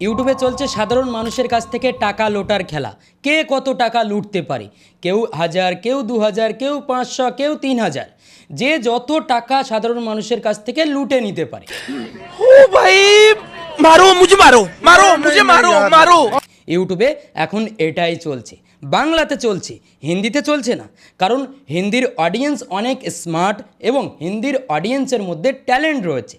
ইউটিউবে চলছে সাধারণ মানুষের কাছ থেকে টাকা লোটার খেলা। কে কত টাকা লুটতে পারে? কেউ হাজার কেউ দু হাজার কেউ পাঁচশো কেউ তিন হাজার। যে যত টাকা সাধারণ মানুষের কাছ থেকে লুটে নিতে পারে। ও ভাই মারো মুঝে মারো মারো মুঝে মারো মারো। ইউটিউবে এখন এটাই চলছে। বাংলাতে চলছে হিন্দিতে চলছে না। কারণ হিন্দির অডিয়েন্স অনেক স্মার্ট এবং হিন্দির অডিয়েন্সের মধ্যে ট্যালেন্ট রয়েছে।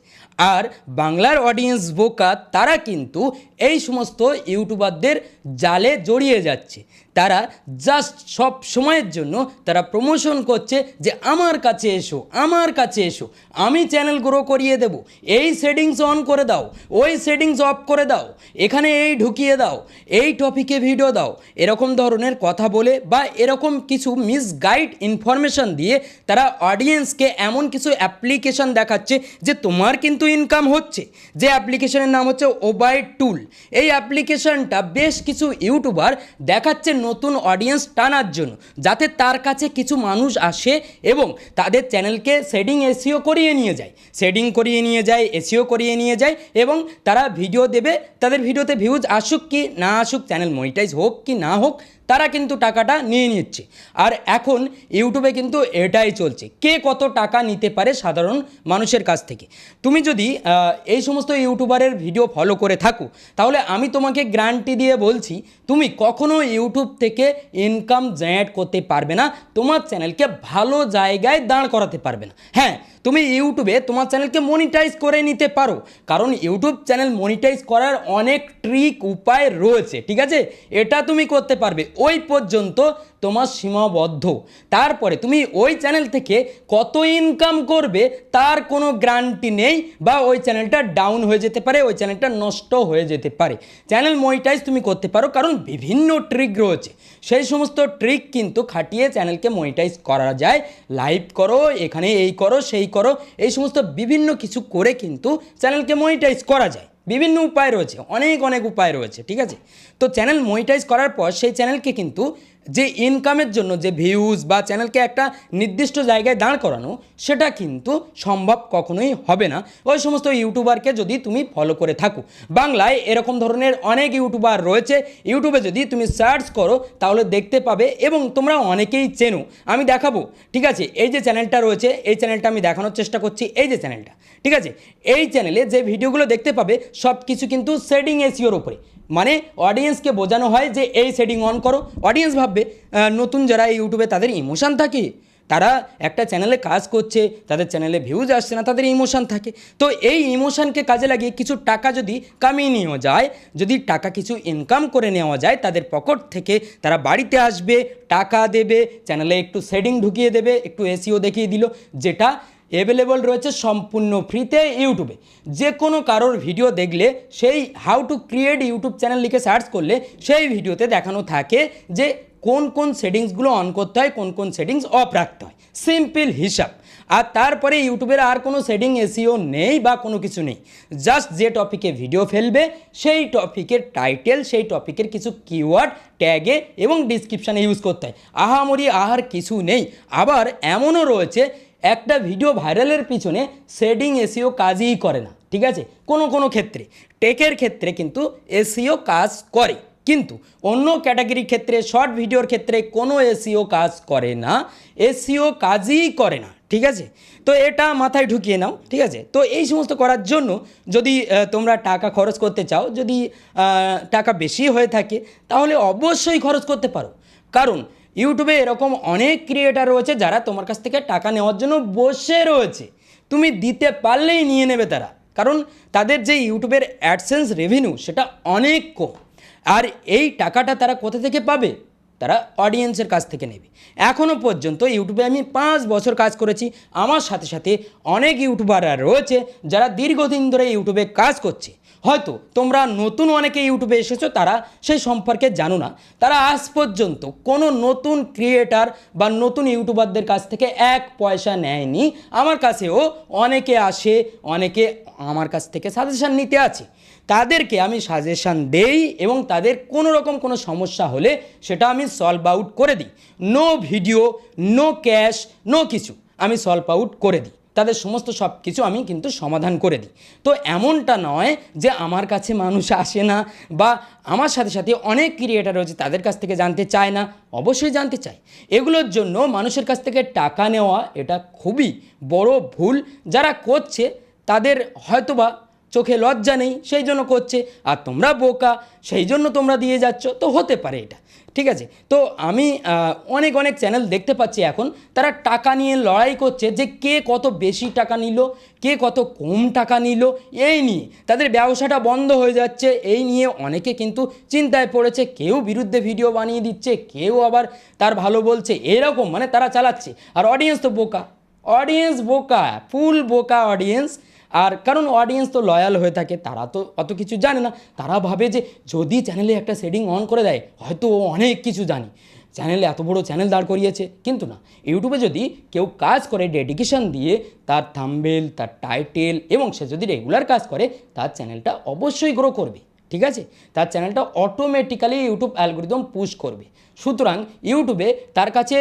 আর বাংলার অডিয়েন্স বোকা, তারা কিন্তু এই সমস্ত ইউটিউবারদের জালে জড়িয়ে যাচ্ছে। তারা জাস্ট সব সময়ের জন্য তারা প্রমোশন করছে যে, আমার কাছে এসো, আমার কাছে এসো, আমি চ্যানেল গ্রো করিয়ে দেব, এই সেটিংস অন করে দাও, ওই সেটিংস অফ করে দাও, এখানে এই ঢুকিয়ে দাও, এই টপিকে ভিডিও দাও। এরকম ধরনের কথা বলে বা এরকম কিছু মিসগাইড ইনফরমেশন দিয়ে তারা অডিয়েন্সকে এমন কিছু অ্যাপ্লিকেশন দেখাচ্ছে যে, তোমার কিন্তু ইনকাম হচ্ছে, যে অ্যাপ্লিকেশনের নাম হচ্ছে ওবাই টুল এই অ্যাপ্লিকেশনটা বেশ কিছু ইউটিউবার দেখাচ্ছে নতুন অডিয়েন্স টানার জন্য, যাতে তার কাছে কিছু মানুষ আসে এবং তাদের চ্যানেলকে সেডিং এসিও করিয়ে নিয়ে যায়। সেডিং করিয়ে নিয়ে যায়, এসিও করিয়ে নিয়ে যায় এবং তারা ভিডিও দেবে, তাদের ভিডিওতে ভিউজ আসুক কি না আসুক চ্যানেল মনিটাইজ হোক কি না হোক তারা কিন্তু টাকাটা নিয়ে নিচ্ছে। আর এখন ইউটিউবে কিন্তু এটাই চলছে। কে কত টাকা নিতে পারে সাধারণ মানুষের কাছ থেকে? তুমি যদি এই সমস্ত ইউটিউবারের ভিডিও ফলো করে থাকো, তাহলে আমি তোমাকে গ্যারান্টি দিয়ে বলছি, তুমি কখনো ইউটিউব থেকে ইনকাম জেনারেট করতে পারবে না, তোমার চ্যানেলকে ভালো জায়গায় দাঁড় করাতে পারবে না। হ্যাঁ তুমি ইউটিউবে তোমার চ্যানেলকে মনিটাইজ করে নিতে পারো, কারণ ইউটিউব চ্যানেল মনিটাইজ করার অনেক ট্রিক উপায় রয়েছে, ঠিক আছে? এটা তুমি করতে পারবে। ওই পর্যন্ত তোমার সীমাবদ্ধ। তারপরে তুমি ওই চ্যানেল থেকে কত ইনকাম করবে তার কোনো গ্যারান্টি নেই বা ওই চ্যানেলটা ডাউন হয়ে যেতে পারে, ওই চ্যানেলটা নষ্ট হয়ে যেতে পারে। চ্যানেল মনিটাইজ তুমি করতে পারো, কারণ বিভিন্ন ট্রিক রয়েছে। সেই সমস্ত ট্রিক কিন্তু খাটিয়ে চ্যানেলকে মনিটাইজ করা যায়। লাইভ করো, এখানে এই করো, সেই করো, এই সমস্ত বিভিন্ন কিছু করে কিন্তু চ্যানেলকে মনিটাইজ করা যায়। বিভিন্ন উপায় রয়েছে, অনেক অনেক উপায় রয়েছে, ঠিক আছে? তো চ্যানেল মনিটাইজ করার পর সেই চ্যানেলকে কিন্তু যে ইনকামের জন্য যে ভিউজ বা চ্যানেলকে একটা নির্দিষ্ট জায়গায় দাঁড় করানো, সেটা কিন্তু সম্ভব কখনোই হবে না। ওই সমস্ত ইউটিউবারকে যদি তুমি ফলো করে থাকো। বাংলায় এরকম ধরনের অনেক ইউটিউবার রয়েছে। ইউটিউবে যদি তুমি সার্চ করো, তাহলে দেখতে পাবে এবং তোমরা অনেকেই চেনো। আমি দেখাবো, ঠিক আছে? এই যে চ্যানেলটা রয়েছে, এই চ্যানেলটা আমি দেখানোর চেষ্টা করছি। এই যে চ্যানেলটা ঠিক আছে? এই চ্যানেলে যে ভিডিওগুলো দেখতে পাবে সব কিছু কিন্তু সেটিং এসিওর উপরে। মানে অডিয়েন্সকে বোঝানো হয় যে এই সেটিং অন করো। অডিয়েন্স ভাববে নতুন যারা ইউটিউবে তাদের ইমোশান থাকে। তারা একটা চ্যানেলে কাজ করছে, তাদের চ্যানেলে ভিউজ আসছে না, তাদের ইমোশান থাকে। তো এই ইমোশানকে কাজে লাগিয়ে কিছু টাকা যদি কামিয়ে নেওয়া যায়, যদি টাকা কিছু ইনকাম করে নেওয়া যায়, তাদের পকেট থেকে তারা বাড়িতে আসবে, টাকা দেবে চ্যানেলে একটু সেটিং ঢুকিয়ে দেবে, একটু এসিও দেখিয়ে দিল, যেটা অ্যাভেলেবল রয়েছে সম্পূর্ণ ফ্রিতে ইউটিউবে। যে কোনো কারোর ভিডিও দেখলে সেই how to create YouTube channel লিখে সার্চ করলে সেই ভিডিওতে দেখানো থাকে যে কোন কোন সেটিংসগুলো অন করতে হয়, কোন কোন সেটিংস অফ রাখতে হয়। সিম্পল হিসাব। আর তারপরে ইউটিউবের আর কোনো সেটিং এসিও নেই বা কোনো কিছু নেই। জাস্ট যে টপিকে ভিডিও ফেলবে, সেই টপিকের টাইটেল সেই টপিকের কিছু কিওয়ার্ড ট্যাগে এবং ডিসক্রিপশানে ইউজ করতে হয়। আহামরি আহার কিছু নেই। আবার এমনও রয়েছে একটা ভিডিও ভাইরালের পিছনে শেডিং এসিও কাজই করে না, ঠিক আছে? কোনো কোনো ক্ষেত্রে। টেকের ক্ষেত্রে কিন্তু এসিও কাজ করে। কিন্তু অন্য ক্যাটাগরির ক্ষেত্রে শর্ট ভিডিওর ক্ষেত্রে কোনো এসিও কাজ করে না। এসিও কাজই করে না, ঠিক আছে? তো এটা মাথায় ঢুকিয়ে নাও, ঠিক আছে? তো এই সমস্ত করার জন্য যদি তোমরা টাকা খরচ করতে চাও, যদি টাকা বেশি হয়ে থাকে, তাহলে অবশ্যই খরচ করতে পারো। কারণ ইউটিউবে এরকম অনেক ক্রিয়েটার রয়েছে যারা তোমার কাছ থেকে টাকা নেওয়ার জন্য বসে রয়েছে। তুমি দিতে পারলেই নিয়ে নেবে তারা। কারণ তাদের যে ইউটিউবের অ্যাডসেন্স রেভিনিউ সেটা অনেক কম। আর এই টাকাটা তারা কোথা থেকে পাবে? তারা অডিয়েন্সের কাছ থেকে নেবে। এখনও পর্যন্ত ইউটিউবে আমি পাঁচ বছর কাজ করেছি। আমার সাথে সাথে অনেক ইউটিউবাররা রয়েছে যারা দীর্ঘদিন ধরে ইউটিউবে কাজ করছে। হয়তো তোমরা নতুন অনেকে ইউটিউবে এসেছ, তারা সেই সম্পর্কে জানো না। তারা আজ পর্যন্ত কোনো নতুন ক্রিয়েটার বা নতুন ইউটিউবারদের কাছ থেকে এক পয়সা নেয়নি। আমার কাছেও অনেকে আসে, অনেকে আমার কাছ থেকে সাজেশান নিতে আছে। তাদেরকে আমি সাজেশান দেই এবং তাদের কোনো রকম কোনো সমস্যা হলে সেটা আমি সলভ আউট করে দিই। No video no cash no কিছু আমি সলভ আউট করে দিই। তাদের সমস্ত সব কিছু আমি কিন্তু সমাধান করে দিই। তো এমনটা নয় যে আমার কাছে মানুষ আসে না বা আমার সাথে সাথে অনেক ক্রিয়েটার রয়েছে তাদের কাছ থেকে জানতে চায় না, অবশ্যই জানতে চায়। এগুলোর জন্য মানুষের কাছ থেকে টাকা নেওয়া এটা খুবই বড় ভুল। যারা করছে তাদের হয়তোবা চোখে লজ্জা নেই, সেই জন্য করছে। আর তোমরা বোকা, সেই জন্য তোমরা দিয়ে যাচ্ছ। তো হতে পারে এটা। ঠিক আছে? তো আমি অনেক অনেক চ্যানেল দেখতে পাচ্ছি এখন। তারা টাকা নিয়ে লড়াই করছে যে কে কত বেশি টাকা নিল, কে কত কম টাকা নিল, এই নিয়ে। তাদের ব্যবসাটা বন্ধ হয়ে যাচ্ছে। এই নিয়ে অনেকে কিন্তু চিন্তায় পড়েছে, কেউ বিরুদ্ধে ভিডিও বানিয়ে দিচ্ছে, কেউ আবার তার ভালো বলছে। এরকম মানে তারা চালাচ্ছে। আর অডিয়েন্স তো বোকা। অডিয়েন্স বোকা ফুল বোকা অডিয়েন্স আর কারণ অডিয়েন্স তো লয়াল হয়ে থাকে, তারা তো অত কিছু জানে না। তারা ভাবে যে যদি চ্যানেলে একটা সেটিং অন করে দেয়, হয়তো ও অনেক কিছু জানে। চ্যানেলে এত বড় চ্যানেল দাঁড় করিয়েছে, কিন্তু না। ইউটিউবে যদি কেউ কাজ করে ডেডিকেশন দিয়ে, তার থাম্বেল তার টাইটেল এবং সে যদি রেগুলার কাজ করে, তার চ্যানেলটা অবশ্যই গ্রো করবে। ঠিক আছে? তার চ্যানেলটা অটোমেটিক্যালি ইউটিউব অ্যালগোরিদম পুশ করবে। সুতরাং ইউটিউবে তার কাছে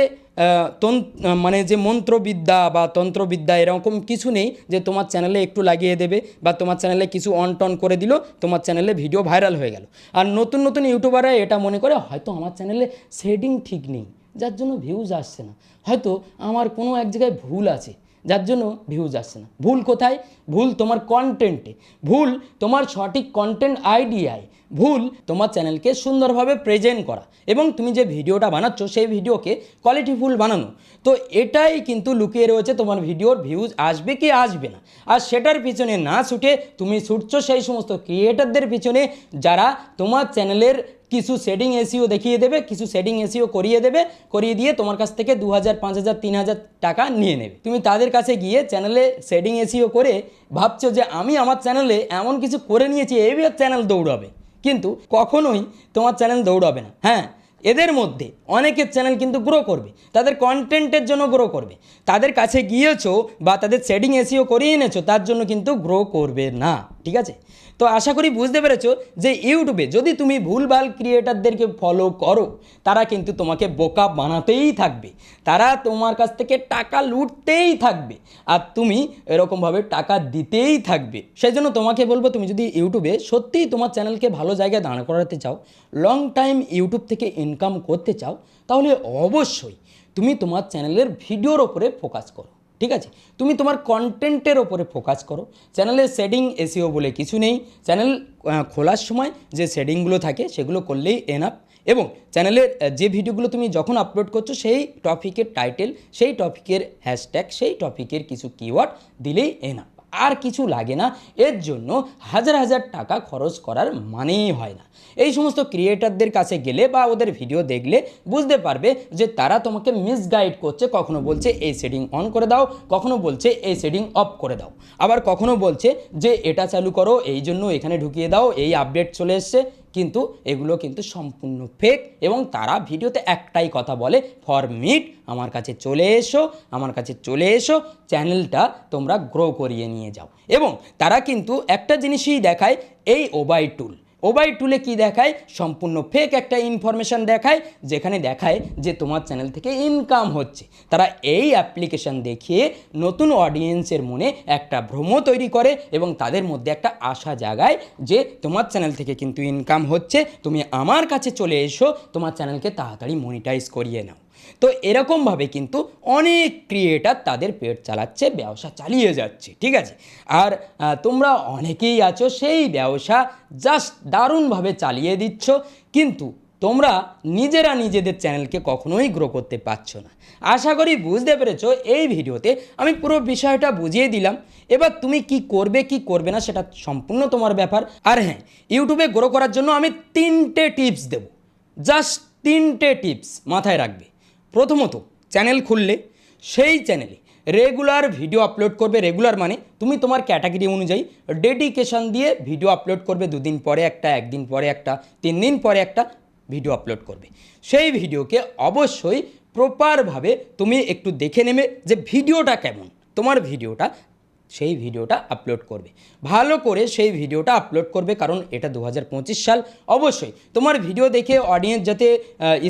মানে যে মন্ত্রবিদ্যা বা তন্ত্রবিদ্যা এরকম কিছু নেই যে তোমার চ্যানেলে একটু লাগিয়ে দেবে বা তোমার চ্যানেলে কিছু অন টন করে দিল, তোমার চ্যানেলে ভিডিও ভাইরাল হয়ে গেল। আর নতুন নতুন ইউটিউবাররা এটা মনে করে, হয়তো আমার চ্যানেলে শেডিং ঠিক নেই, যার জন্য ভিউজ আসছে না। হয়তো আমার কোনো এক জায়গায় ভুল আছে। যার জন্য ভিউজ আসছে না। ভুল কোথায়? ভুল তোমার কন্টেন্টে ভুল তোমার সঠিক কন্টেন্ট আইডিয়ায় ভুল তোমার চ্যানেলকে সুন্দরভাবে প্রেজেন্ট করা। এবং তুমি যে ভিডিওটা বানাচ্ছ, সেই ভিডিওকে কোয়ালিটিফুল বানানো। তো এটাই কিন্তু লুকিয়ে রয়েছে তোমার ভিডিওর ভিউজ আসবে কি আসবে না। আর সেটার পিছনে না ছুটে তুমি ছুটছো সেই সমস্ত ক্রিয়েটারদের পিছনে যারা তোমার চ্যানেলের কিছু সেটিং এসিও দেখিয়ে দেবে, কিছু সেটিং এসিও করিয়ে দেবে, করিয়ে দিয়ে তোমার কাছ থেকে দু হাজার, পাঁচ হাজার, তিন হাজার টাকা নিয়ে নেবে। তুমি তাদের কাছে গিয়ে চ্যানেলে সেটিং এসিও করে ভাবছ যে আমি আমার চ্যানেলে এমন কিছু করে নিয়েছি এইবার চ্যানেল দৌড়াবে। কিন্তু কখনোই তোমার চ্যানেল দৌড়াবে না। হ্যাঁ এদের মধ্যে অনেকের চ্যানেল কিন্তু গ্রো করবে, তাদের কন্টেন্টের জন্য গ্রো করবে। তাদের কাছে গিয়েছো বা তাদের সেটিং এসিও করিয়ে এনেছো, তার জন্য কিন্তু গ্রো করবে না, ঠিক আছে? তো আশা করি বুঝতে পেরেছ যে ইউটিউবে যদি তুমি ভুলভাল ক্রিয়েটারদেরকে ফলো করো, তারা কিন্তু তোমাকে বোকা বানাতেই থাকবে। তারা তোমার কাছ থেকে টাকা লুটতেই থাকবে আর তুমি এরকমভাবে টাকা দিতেই থাকবে। সেই জন্য তোমাকে বলব, তুমি যদি ইউটিউবে সত্যিই তোমার চ্যানেলকে ভালো জায়গায় দাঁড় করাতে চাও লং টাইম ইউটিউব থেকে ইনকাম করতে চাও, তাহলে অবশ্যই তুমি তোমার চ্যানেলের ভিডিওর ওপরে ফোকাস করো। ঠিক আছে? তুমি তোমার কন্টেন্টের ওপরে ফোকাস করো। চ্যানেলের শেডিং এসিও বলে কিছু নেই। চ্যানেল খোলার সময় যে শেডিংগুলো থাকে, সেগুলো করলেই এনাফ এবং চ্যানেলের যে ভিডিওগুলো তুমি যখন আপলোড করছ, সেই টপিকের টাইটেল সেই টপিকের হ্যাশট্যাগ সেই টপিকের কিছু কিওয়ার্ড দিলেই এনাফ আর কিছু লাগে না। এর জন্য হাজার হাজার টাকা খরচ করার মানেই হয় না। এই সমস্ত ক্রিয়েটারদের কাছে গেলে বা ওদের ভিডিও দেখলে বুঝতে পারবে যে তারা তোমাকে মিসগাইড করছে, কখনো বলছে এই সেটিং অন করে দাও, কখনো বলছে এই সেটিং অফ করে দাও। আবার কখনো বলছে যে এটা চালু করো, এই জন্য এখানে ঢুকিয়ে দাও, এই আপডেট চলে এসছে। কিন্তু এগুলো কিন্তু সম্পূর্ণ ফেক এবং তারা ভিডিওতে একটাই কথা বলে ফর মিট আমার কাছে চলে এসো, আমার কাছে চলে এসো, চ্যানেলটা তোমরা গ্রো করিয়ে নিয়ে যাও। এবং তারা কিন্তু একটা জিনিসই দেখায়, এই ওবাই টুল ওবাই টুলে কি দেখায়? সম্পূর্ণ ফেক একটা ইনফরমেশন দেখায়, যেখানে দেখায় যে তোমার চ্যানেল থেকে ইনকাম হচ্ছে। তারা এই অ্যাপ্লিকেশন দেখিয়ে নতুন অডিয়েন্সের মনে একটা ভ্রম তৈরি করে এবং তাদের মধ্যে একটা আশা জাগায় যে তোমার চ্যানেল থেকে কিন্তু ইনকাম হচ্ছে। তুমি আমার কাছে চলে এসো, তোমার চ্যানেলকে তাড়াতাড়ি মনিটাইজ করিয়ে নাও। তো এরকমভাবে কিন্তু অনেক ক্রিয়েটার তাদের পেট চালাচ্ছে, ব্যবসা চালিয়ে যাচ্ছে, ঠিক আছে? আর তোমরা অনেকেই আছো, সেই ব্যবসা জাস্ট দারুণভাবে চালিয়ে দিচ্ছ, কিন্তু তোমরা নিজেরা নিজেদের চ্যানেলকে কখনোই গ্রো করতে পারছ না। আশা করি বুঝতে পেরেছ, এই ভিডিওতে আমি পুরো বিষয়টা বুঝিয়ে দিলাম। এবার তুমি কি করবে কি করবে না সেটা সম্পূর্ণ তোমার ব্যাপার। আর হ্যাঁ ইউটিউবে গ্রো করার জন্য আমি তিনটে টিপস দেব। জাস্ট তিনটে টিপস মাথায় রাখবে। প্রথমত চ্যানেল খুললে সেই চ্যানেলে রেগুলার ভিডিও আপলোড করবে। রেগুলার মানে তুমি তোমার ক্যাটাগরি অনুযায়ী ডেডিকেশন দিয়ে ভিডিও আপলোড করবে। দুদিন পরে একটা, একদিন পরে একটা, তিন দিন পরে একটা ভিডিও আপলোড করবে। সেই ভিডিওকে অবশ্যই প্রপারভাবে তুমি একটু দেখে নেবে যে ভিডিওটা কেমন। তোমার ভিডিওটা সেই ভিডিওটা আপলোড করবে। ভালো করে সেই ভিডিওটা আপলোড করবে, কারণ এটা দু হাজার পঁচিশ সাল। অবশ্যই তোমার ভিডিও দেখে অডিয়েন্স যাতে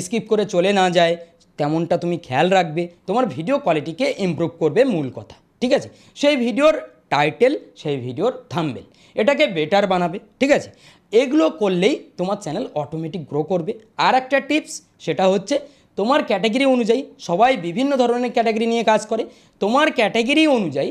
স্কিপ করে চলে না যায় তেমনটা তুমি খেয়াল রাখবে, তোমার ভিডিও কোয়ালিটিকে ইমপ্রুভ করবে মূল কথা, ঠিক আছে? সেই ভিডিওর টাইটেল সেই ভিডিওর থাম্বেল এটাকে বেটার বানাবে, ঠিক আছে? এগুলো করলেই তোমার চ্যানেল অটোমেটিক গ্রো করবে। আর একটা টিপস সেটা হচ্ছে তোমার ক্যাটাগরি অনুযায়ী সবাই বিভিন্ন ধরনের ক্যাটাগরি নিয়ে কাজ করে, তোমার ক্যাটাগরি অনুযায়ী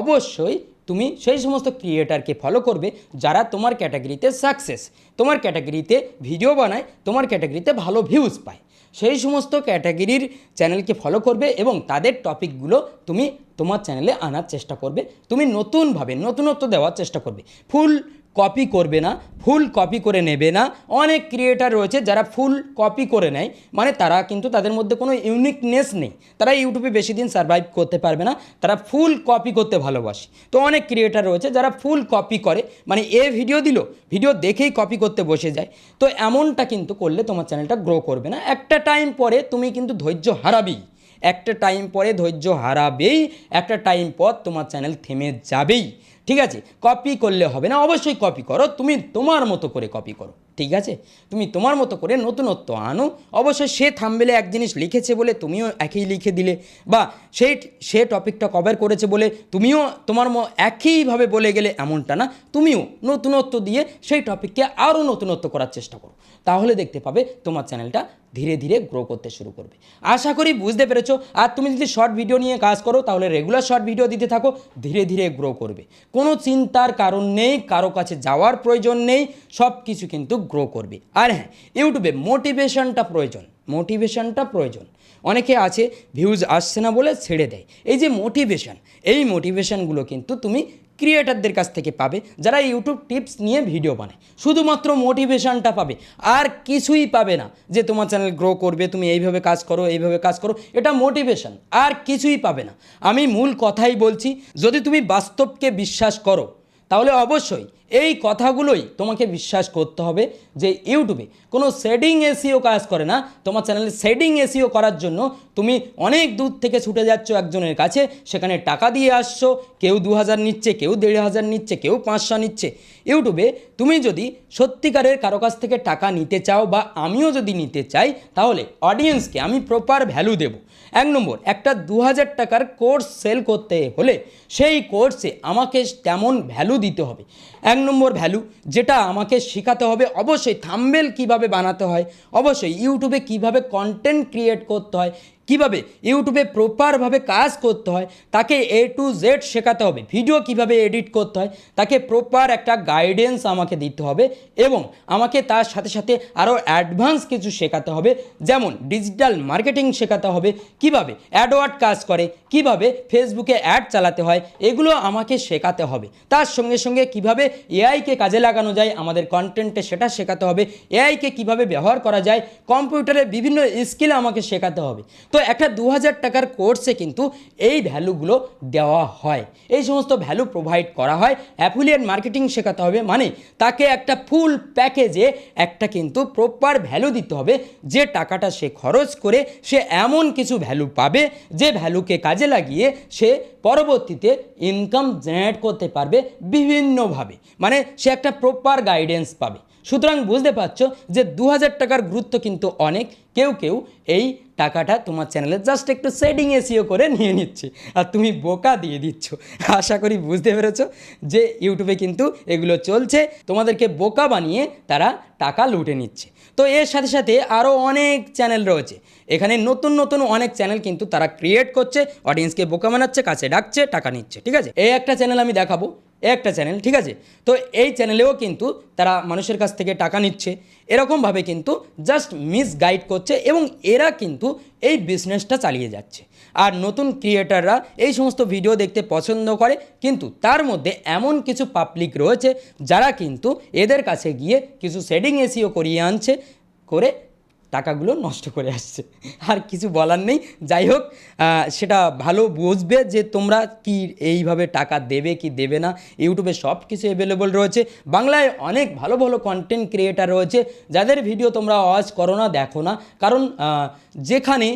অবশ্যই তুমি সেই সমস্ত ক্রিয়েটারকে ফলো করবে যারা তোমার ক্যাটাগরিতে সাকসেস তোমার ক্যাটাগরিতে ভিডিও বানায়, তোমার ক্যাটাগরিতে ভালো ভিউজ পায়। সেই সমস্ত ক্যাটাগরির চ্যানেলকে ফলো করবে এবং তাদের টপিকগুলো তুমি তোমার চ্যানেলে আনার চেষ্টা করবে। তুমি নতুনভাবে নতুনত্ব দেওয়ার চেষ্টা করবে। ফুল কপি করবে না ফুল কপি করে নেবে না। অনেক ক্রিয়েটার রয়েছে যারা ফুল কপি করে নেয়। মানে তারা কিন্তু তাদের মধ্যে কোনো ইউনিকনেস নেই। তারা ইউটিউবে বেশি দিন সার্ভাইভ করতে পারবে না। তারা ফুল কপি করতে ভালোবাসে। তো অনেক ক্রিয়েটার রয়েছে যারা ফুল কপি করে। মানে এ ভিডিও দিল ভিডিও দেখেই কপি করতে বসে যায়। তো এমনটা কিন্তু করলে তোমার চ্যানেলটা গ্রো করবে না। একটা টাইম পরে তুমি কিন্তু ধৈর্য হারাবেই। একটা টাইম পরে ধৈর্য হারাবেই। একটা টাইম পর তোমার চ্যানেল থেমে যাবেই। ঠিক আছে? কপি করলে হবে না। অবশ্যই কপি করো। তুমি তোমার মতো করে কপি করো। ঠিক আছে? তুমি তোমার মতো করে নতুনত্ব আনো। অবশ্যই সে থামবেলে এক জিনিস লিখেছে বলে তুমিও একই লিখে দিলে বা সেই সে টপিকটা কভার করেছে বলে তুমিও তোমার একইভাবে বলে গেলে এমনটা না। তুমিও নতুনত্ব দিয়ে সেই টপিককে আরও নতুনত্ব করার চেষ্টা করো। তাহলে দেখতে পাবে তোমার চ্যানেলটা ধীরে ধীরে গ্রো করতে শুরু করবে। আশা করি বুঝতে পেরেছ। আর তুমি যদি শর্ট ভিডিও নিয়ে কাজ করো, তাহলে রেগুলার শর্ট ভিডিও দিতে থাকো, ধীরে ধীরে গ্রো করবে। কোনো চিন্তার কারণ নেই, কারও কাছে যাওয়ার প্রয়োজন নেই সব কিছু কিন্তু গ্রো করবে। আর হ্যাঁ ইউটিউবে মোটিভেশনটা প্রয়োজন মোটিভেশনটা প্রয়োজন। অনেকে আছে ভিউজ আসছে না বলে ছেড়ে দেয়। এই যে মোটিভেশন এই মোটিভেশনগুলো কিন্তু তুমি ক্রিয়েটারদের কাছ থেকে পাবে, যারা ইউটিউব টিপস নিয়ে ভিডিও বানায়। শুধুমাত্র মোটিভেশনটা পাবে, আর কিছুই পাবে না যে তোমার চ্যানেল গ্রো করবে, তুমি এইভাবে কাজ করো, এইভাবে কাজ করো, এটা মোটিভেশন আর কিছুই পাবে না। আমি মূল কথাই বলছি, যদি তুমি বাস্তবকে বিশ্বাস করো তাহলে অবশ্যই এই কথাগুলোই তোমাকে বিশ্বাস করতে হবে যে ইউটিউবে কোনো শেডিং এসিও কাজ করে না। তোমার চ্যানেলে শেডিং এসিও করার জন্য তুমি অনেক দূর থেকে ছুটে যাচ্ছ একজনের কাছে, সেখানে টাকা দিয়ে আসছো, কেউ দু হাজার নিচ্ছে, কেউ দেড় হাজার নিচ্ছে, কেউ পাঁচশো নিচ্ছে। ইউটিউবে তুমি যদি সত্যিকারের কারও কাছ থেকে টাকা নিতে চাও বা আমিও যদি নিতে চাই, তাহলে অডিয়েন্সকে আমি প্রপার ভ্যালু দেবো। এক নম্বর, একটা দু হাজার টাকার কোর্স সেল করতে হলে সেই কোর্সে আমাকে তেমন ভ্যালু দিতে হবে। এক নম্বর ভ্যালু যেটা আমাকে শেখাতে হবে, অবশ্যই থাম্বেল কীভাবে বানাতে হয়, অবশ্যই ইউটিউবে কীভাবে কন্টেন্ট ক্রিয়েট করতে হয় কীভাবে ইউটিউবে প্রপারভাবে কাজ করতে হয়, তাকে এ টু জেড শেখাতে হবে। ভিডিও কীভাবে এডিট করতে হয়, তাকে প্রপার একটা গাইডেন্স আমাকে দিতে হবে এবং আমাকে তার সাথে সাথে আরও অ্যাডভান্স কিছু শেখাতে হবে। যেমন ডিজিটাল মার্কেটিং শেখাতে হবে, কীভাবে অ্যাডওয়ার্ড কাজ করে, কীভাবে ফেসবুকে অ্যাড চালাতে হয়, এগুলো আমাকে শেখাতে হবে। তার সঙ্গে সঙ্গে কীভাবে এআইকে কাজে লাগানো যায়, আমাদের কন্টেন্টে সেটা শেখাতে হবে। এআইকে কীভাবে ব্যবহার করা যায়, কম্পিউটারে বিভিন্ন স্কিল আমাকে শেখাতে হবে। তো একটা দু হাজার টাকার কোর্সে কিন্তু এই ভ্যালুগুলো দেওয়া হয়। এই সমস্ত ভ্যালু প্রোভাইড করা হয়। অ্যাফিলিয়েট মার্কেটিং শেখাতে হবে মানে তাকে একটা ফুল প্যাকেজে একটা কিন্তু প্রপার ভ্যালু দিতে হবে। যে টাকাটা সে খরচ করে সে এমন কিছু ভ্যালু পাবে, যে ভ্যালুকে কাজে লাগিয়ে সে পরবর্তীতে ইনকাম জেনারেট করতে পারবে বিভিন্নভাবে। মানে সে একটা প্রপার গাইডেন্স পাবে। সুতরাং বুঝতে পারছ যে দু হাজার টাকার গুরুত্ব কিন্তু অনেক। কেউ কেউ এই টাকাটা তোমার চ্যানেলে জাস্ট একটু সেটিং এসিও করে নিয়ে নিচ্ছে। আর তুমি বোকা দিয়ে দিচ্ছ। আশা করি বুঝতে পেরেছ যে ইউটিউবে কিন্তু এগুলো চলছে। তোমাদেরকে বোকা বানিয়ে তারা টাকা লুটে নিচ্ছে। তো এর সাথে সাথে আরও অনেক চ্যানেল রয়েছে। এখানে নতুন নতুন অনেক চ্যানেল কিন্তু তারা ক্রিয়েট করছে। অডিয়েন্সকে বোকা বানাচ্ছে, কাছে ডাকছে, টাকা নিচ্ছে। ঠিক আছে? এই একটা চ্যানেল আমি দেখাবো। একটা চ্যানেল ঠিক আছে? তো এই চ্যানেলেও কিন্তু তারা মানুষের কাছ থেকে টাকা নিচ্ছে। এরকমভাবে কিন্তু জাস্ট মিস গাইড করছে এবং এরা কিন্তু এই বিজনেসটা চালিয়ে যাচ্ছে। আর নতুন ক্রিয়েটাররা এই সমস্ত ভিডিও দেখতে পছন্দ করে, কিন্তু তার মধ্যে এমন কিছু পাবলিক রয়েছে যারা কিন্তু এদের কাছে গিয়ে কিছু সেডিং এসিও করিয়ে আনছে, করে টাকাগুলো নষ্ট করে আসছে। আর কিছু বলার নেই। যাই হোক সেটা ভালো বুঝবে যে তোমরা কি এইভাবে টাকা দেবে কি দেবে না। ইউটিউবে সব কিছু অ্যাভেলেবল রয়েছে। বাংলায় অনেক ভালো ভালো কন্টেন্ট ক্রিয়েটার রয়েছে। যাদের ভিডিও তোমরা ওয়াচ করো না, দেখো না। কারণ যেখানে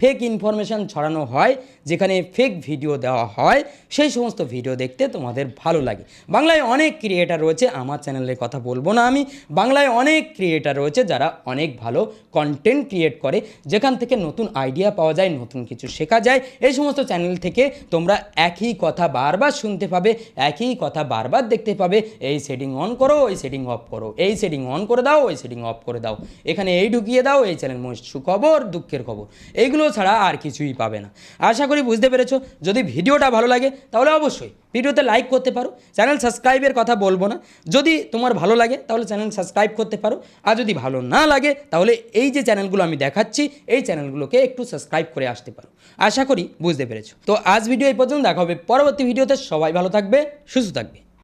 ফেক ইনফরমেশান ছড়ানো হয় যেখানে ফেক ভিডিও দেওয়া হয়, সেই সমস্ত ভিডিও দেখতে তোমাদের ভালো লাগে। বাংলায় অনেক ক্রিয়েটার রয়েছে, আমার চ্যানেলের কথা বলব না আমি। বাংলায় অনেক ক্রিয়েটার রয়েছে যারা অনেক ভালো কন্টেন্ট ক্রিয়েট করে, যেখান থেকে নতুন আইডিয়া পাওয়া যায়, নতুন কিছু শেখা যায়। এই সমস্ত চ্যানেল থেকে তোমরা একই কথা বারবার শুনতে পাবে, একই কথা বারবার দেখতে পাবে। এই সেটিং অন করো, ওই সেটিং অফ করো। এই সেটিং অন করে দাও, ওই সেটিং অফ করে দাও। এখানে এই ঢুকিয়ে দাও, এই চ্যানেল সুখবর, দুঃখের খবর। এইগুলো ছাড়া আর কিছুই পাবে না। আশা করি বুঝতে পেরেছ। যদি ভিডিওটা ভালো লাগে, তাহলে অবশ্যই ভিডিওতে লাইক করতে পারো। চ্যানেল সাবস্ক্রাইবের কথা বলব না। যদি তোমার ভালো লাগে, তাহলে চ্যানেল সাবস্ক্রাইব করতে পারো। আর যদি ভালো না লাগে, তাহলে এই যে চ্যানেলগুলো আমি দেখাচ্ছি, এই চ্যানেলগুলোকে একটু সাবস্ক্রাইব করে আসতে পারো। আশা করি বুঝতে পেরেছ। তো আজ ভিডিও এই পর্যন্ত, দেখা হবে পরবর্তী ভিডিওতে সবাই ভালো থাকবে, সুস্থ থাকবে।